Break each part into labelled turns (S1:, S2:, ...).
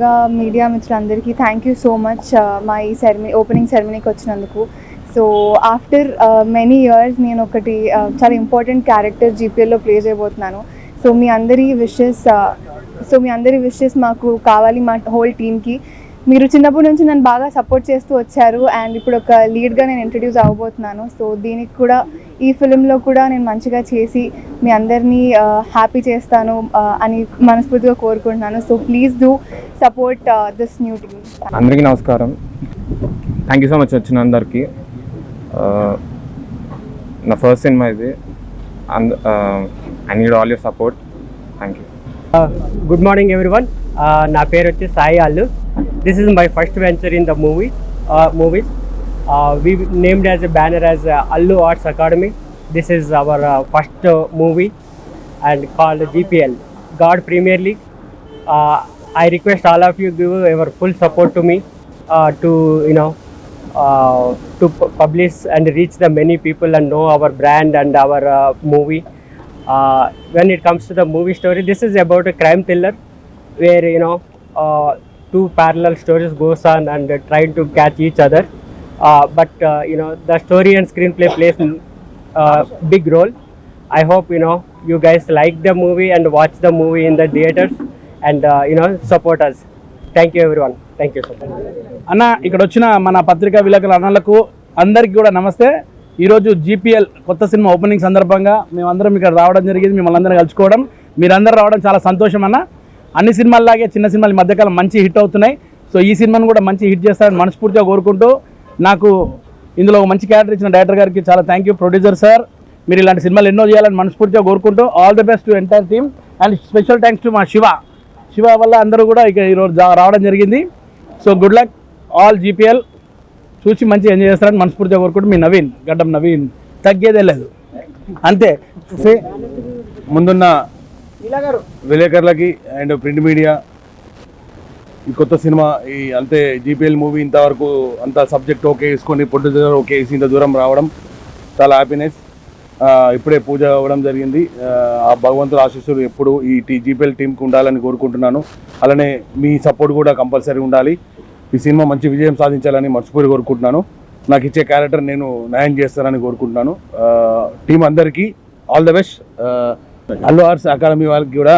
S1: ముందుగా మీడియా మిత్రులందరికీ thank you so much మా ఈ సెరమనీ ఓపెనింగ్ సెరమనీకి వచ్చినందుకు. సో ఆఫ్టర్ మెనీ ఇయర్స్ నేను ఒకటి uh, చాలా ఇంపార్టెంట్ క్యారెక్టర్ జీపీఎల్లో ప్లే చేయబోతున్నాను. సో మీ అందరి విషెస్ సో uh, మీ అందరి విషెస్ మాకు కావాలి మా హోల్ టీమ్కి మీరు చిన్నప్పటి నుంచి నన్ను బాగా సపోర్ట్ చేస్తూ వచ్చారు అండ్ ఇప్పుడు ఒక లీడ్గా నేను ఇంట్రడ్యూస్ అవ్వబోతున్నాను. సో దీనికి కూడా ఈ ఫిలింలో కూడా నేను మంచిగా చేసి మీ అందరినీ హ్యాపీ చేస్తాను అని మనస్ఫూర్తిగా కోరుకుంటున్నాను. So please do support this new team
S2: అందరికీ నమస్కారం. థ్యాంక్ యూ సో మచ్ వచ్చిన అందరికీ. నా ఫస్ట్ సినిమా ఇది. And I need all your support thank you
S3: good morning everyone నా పేరు వచ్చి Sai Allu. This is my first venture in the movie uh, movies. Uh, we named as a banner as uh, Allu Arts Academy. This is our uh, first uh, movie and called GPL, God Premier League. Uh, I request all of you give your full support to me uh, to you know uh, to publish and reach the many people and know our brand and our uh, movie. Uh, when it comes to the movie story, this is about a crime thriller where you know uh, two parallel stories goes on and uh, trying to catch each other. Uh, but uh, you know the story and screenplay plays uh, big role. I hope you know you guys like the movie and watch the movie in the theaters and uh, you know support us. Thank you everyone. Thank you so much.
S4: అన్న ఇక్కడ వచ్చిన మన పత్రికా విలేకరుల అన్నలకు అందరికీ కూడా నమస్తే ఈరోజు జీపీఎల్ కొత్త సినిమా ఓపెనింగ్ సందర్భంగా మేమందరం ఇక్కడ రావడం జరిగింది మిమ్మల్ని అందరం కలుసుకోవడం మీరందరూ రావడం చాలా సంతోషం అన్న అన్ని సినిమాల్లాగే చిన్న సినిమాలు మధ్యకాలం మంచి హిట్ అవుతున్నాయి. సో ఈ సినిమాను కూడా మంచి హిట్ చేస్తారని మనస్ఫూర్తిగా కోరుకుంటూ నాకు ఇందులో మంచి క్యారెక్టర్ ఇచ్చిన డైరెక్టర్ గారికి చాలా థ్యాంక్ యూ ప్రొడ్యూసర్ సార్ మీరు ఇలాంటి సినిమాలు ఎన్నో చేయాలని మనస్ఫూర్తిగా కోరుకుంటూ all the best to entire team and special thanks to మా శివ. శివ వల్ల అందరూ కూడా ఇక ఈరోజు రావడం జరిగింది. So good luck all GPL చూసి మంచి ఎంజాయ్ చేస్తారని మనస్ఫూర్తిగా కోరుకుంటూ మీ నవీన్ గడ్డం నవీన్. తగ్గేదే లేదు. అంతే.
S5: ముందున్న విలేకరులకి అండ్ ప్రింట్ మీడియా. ఈ కొత్త సినిమా ఈ అంతే జీపీఎల్ మూవీ ఇంతవరకు అంత సబ్జెక్ట్ ఓకే వేసుకొని ప్రొడ్యూసర్ ఓకే వేసి ఇంత దూరం రావడం చాలా హ్యాపీనెస్ ఇప్పుడే పూజ అవ్వడం జరిగింది. ఆ, భగవంతుడు ఆశీస్సులు ఎప్పుడు ఈ టీ జీపీఎల్ టీంకి ఉండాలని కోరుకుంటున్నాను. అలానే మీ సపోర్ట్ కూడా కంపల్సరీ ఉండాలి. ఈ సినిమా మంచి విజయం సాధించాలని మనస్ఫూర్తి కోరుకుంటున్నాను. నాకు ఇచ్చే క్యారెక్టర్ నేను న్యాయం చేస్తానని కోరుకుంటున్నాను. టీం అందరికీ all the best Allu arts academy వాళ్ళకి కూడా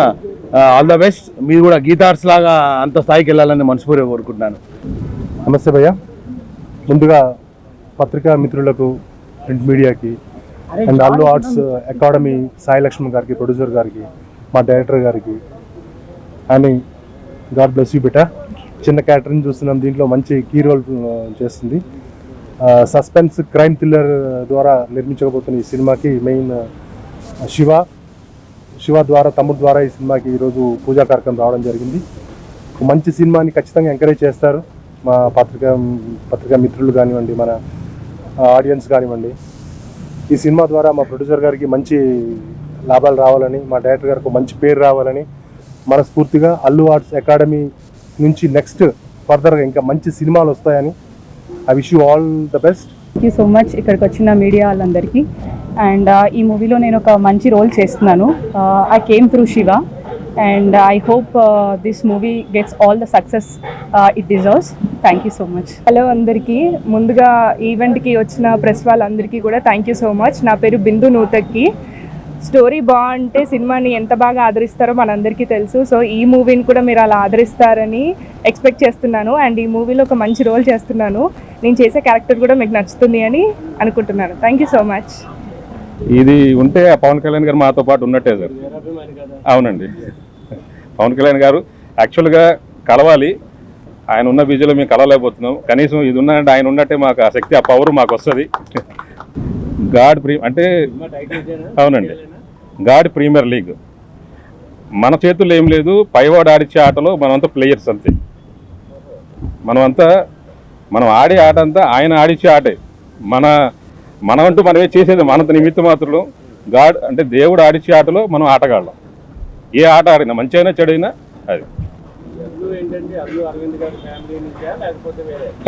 S5: ఆల్ ద బెస్ట్ మీరు కూడా గీతా ఆర్ట్స్ లాగా అంత స్థాయికి వెళ్ళాలని మనస్ఫూర్తిగా కోరుకుంటున్నాను.
S6: నమస్తే భయ్య. ముందుగా పత్రికా మిత్రులకు ప్రింట్ మీడియాకి and Allu arts academy Sai Lakshman గారికి ప్రొడ్యూసర్ గారికి మా డైరెక్టర్ గారికి అని గాడ్ బ్లెస్ యూ బిట చిన్న క్యారెక్టర్ని చూస్తున్నాం దీంట్లో మంచి కీ రోల్ చేస్తుంది. సస్పెన్స్ క్రైమ్ థ్రిల్లర్ ద్వారా నిర్మించకపోతున్న ఈ సినిమాకి మెయిన్ శివ శివ ద్వారా తమ్ముడు ద్వారా ఈ సినిమాకి ఈరోజు పూజా కార్యక్రమం రావడం జరిగింది. మంచి సినిమాని ఖచ్చితంగా ఎంకరేజ్ చేస్తారు. మా పత్రికా పత్రికా మిత్రులు కానివ్వండి మన ఆడియన్స్ కానివ్వండి. ఈ సినిమా ద్వారా మా ప్రొడ్యూసర్ గారికి మంచి లాభాలు రావాలని మా డైరెక్టర్ గారికి మంచి పేరు రావాలని మనస్ఫూర్తిగా అల్లు ఆర్ట్స్ అకాడమీ నుంచి నెక్స్ట్ ఫర్దర్గా ఇంకా మంచి సినిమాలు వస్తాయని I wish you all the best.
S7: Thank you so much ఇక్కడికి వచ్చిన మీడియా వాళ్ళందరికీ. అండ్ ఈ మూవీలో నేను ఒక మంచి రోల్ చేస్తున్నాను. I came through Shiva and I hope this movie gets all the success it deserves thank you so much hello అందరికీ. ముందుగా ఈవెంట్కి వచ్చిన ప్రెస్ వాళ్ళందరికీ కూడా థ్యాంక్ యూ సో మచ్ నా పేరు బిందు నూతక్కి. స్టోరీ బాగుంటే సినిమాని ఎంత బాగా ఆదరిస్తారో మనందరికీ తెలుసు. సో ఈ మూవీని కూడా మీరు అలా ఆదరిస్తారని ఎక్స్పెక్ట్ చేస్తున్నాను. అండ్ ఈ మూవీలో ఒక మంచి రోల్ చేస్తున్నాను. నేను చేసే క్యారెక్టర్ కూడా మీకు నచ్చుతుంది అని అనుకుంటున్నాను. థ్యాంక్ యూ సో మచ్
S2: ఇది ఉంటే ఆ పవన్ కళ్యాణ్ గారు మాతో పాటు ఉన్నట్టే సార్. అవునండి. పవన్ కళ్యాణ్ గారు యాక్చువల్గా కలవాలి. ఆయన ఉన్న బిజీలో మేము కలవలేకపోతున్నాం. కనీసం ఇది ఉన్నంటే ఆయన ఉన్నట్టే మాకు ఆ శక్తి ఆ పవర్ మాకు వస్తుంది. గాడ్ ప్రీ అంటే అవునండి. God premier league. మన చేతుల్లో ఏం లేదు. పైవాడు ఆడిచ్చే ఆటలో మనమంతా ప్లేయర్స్ అంతే. మనమంతా మనం ఆడే ఆట అంతా ఆయన ఆడిచ్చే ఆటే. మన మనమంటూ మనమే చేసేది మనంత నిమిత్త మాత్రం గాడ్ అంటే దేవుడు ఆడిచ్చే ఆటలో మనం ఆటగాళ్ళం. ఏ ఆట ఆడినా మంచి అయినా చెడైనా అది.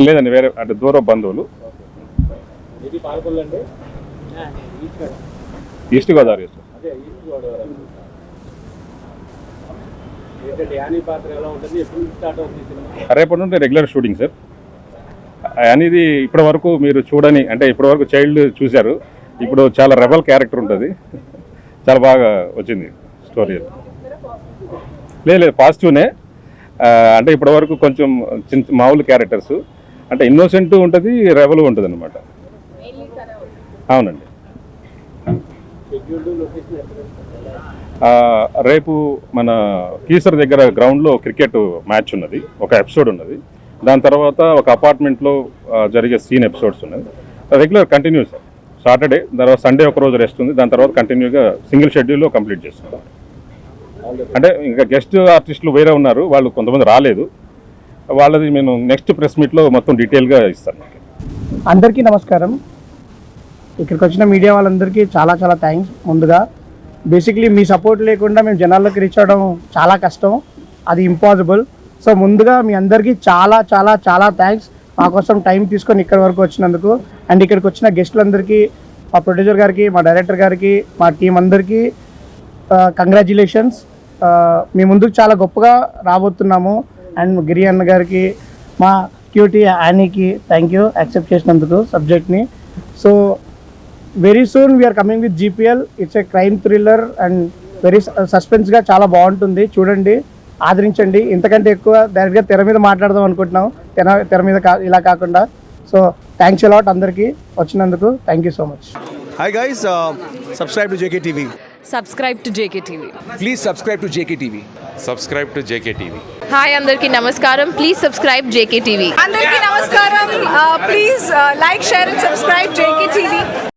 S2: లేదండి వేరే అంటే దూర బంధువులు. ఈస్ట్ గోదావరి రేపటి నుండి రెగ్యులర్ షూటింగ్ సార్. అనేది ఇప్పటి వరకు మీరు చూడని అంటే ఇప్పటి వరకు చైల్డ్ చూశారు. ఇప్పుడు చాలా రెబల్ క్యారెక్టర్ ఉంటుంది. చాలా బాగా వచ్చింది స్టోరీ లేదు లేదు పాజిటివ్నే. అంటే ఇప్పటి వరకు కొంచెం చిన్న మామూలు క్యారెక్టర్స్. అంటే ఇన్నోసెంట్ ఉంటుంది రెబల్ ఉంటుంది అనమాట అవునండి రేపు మన కీసర్ దగ్గర గ్రౌండ్లో క్రికెట్ మ్యాచ్ ఉన్నది. ఒక ఎపిసోడ్ ఉన్నది. దాని తర్వాత ఒక అపార్ట్మెంట్లో జరిగే సీన్ ఎపిసోడ్స్ ఉన్నాయి. Regular continuous. సాటర్డే తర్వాత సండే ఒక రోజు రెస్ట్ ఉంది. దాని తర్వాత కంటిన్యూగా సింగిల్ షెడ్యూల్లో కంప్లీట్ చేస్తున్నాం అంటే ఇంకా గెస్ట్ ఆర్టిస్టులు వేరే ఉన్నారు. వాళ్ళు కొంతమంది రాలేదు. వాళ్ళది నేను నెక్స్ట్ ప్రెస్ మీట్లో మొత్తం డీటెయిల్గా ఇస్తాను
S8: అందరికీ నమస్కారం. ఇక్కడికి వచ్చిన మీడియా వాళ్ళందరికీ చాలా చాలా థ్యాంక్స్. ముందుగా బేసిక్లీ మీ సపోర్ట్ లేకుండా మేము జనాల్లోకి రీచ్ అవ్వడం చాలా కష్టం. అది ఇంపాసిబుల్. సో ముందుగా మీ అందరికీ చాలా చాలా చాలా థ్యాంక్స్ మా కోసం టైం తీసుకొని ఇక్కడి వరకు వచ్చినందుకు. అండ్ ఇక్కడికి వచ్చిన గెస్టులందరికీ మా ప్రొడ్యూసర్ గారికి మా డైరెక్టర్ గారికి మా టీం అందరికీ కంగ్రాచులేషన్స్ మీ ముందుకు చాలా గొప్పగా రాబోతున్నాము. అండ్ గిరి అన్న గారికి మా క్యూటీ యానీకి థ్యాంక్ యూ యాక్సెప్ట్ చేసినందుకు సబ్జెక్ట్ని so very soon we're coming with GPL it's a crime thriller and very సస్పెన్స్గా చాలా బాగుంటుంది. చూడండి. ఆదరించండి. ఇంతకంటే ఎక్కువ డైరెక్ట్గా తెర మీద మాట్లాడదాం అనుకుంటున్నాం. తెర తెర మీద కా ఇలా కాకుండా. సో థ్యాంక్స్ అలాట్ అందరికీ వచ్చినందుకు. Thank you so much
S9: Hi guys, uh, subscribe to JKTV.
S10: Subscribe to JKTV
S9: Please subscribe to JKTV.
S11: subscribe to JKTV.
S10: Hi అందరికీ నమస్కారం. ప్లీజ్ సబ్స్క్రైబ్ జేకేటీవీ
S12: అందరికీ నమస్కారం. Please like share and subscribe JK TV